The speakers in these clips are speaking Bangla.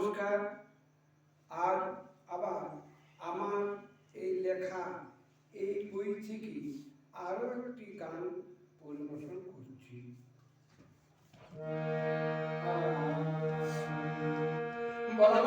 নমস্কার। আর আবার আমার এই লেখা, এই বই থেকে আরও একটি গান পরিবেশন করছি। বলব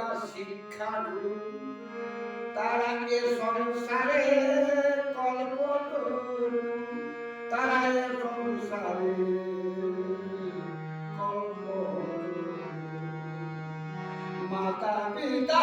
যা শিক্ষা গুরু। তার আগে সংসারে কল্প তারা সংসারে কল্প মাতা পিতা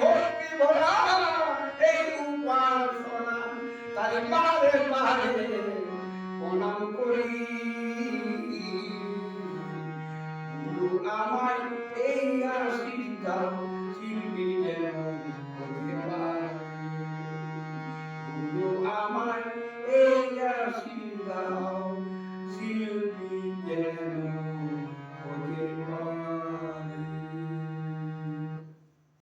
করবি ভোলা এই উপাসনা। তার পারে পারে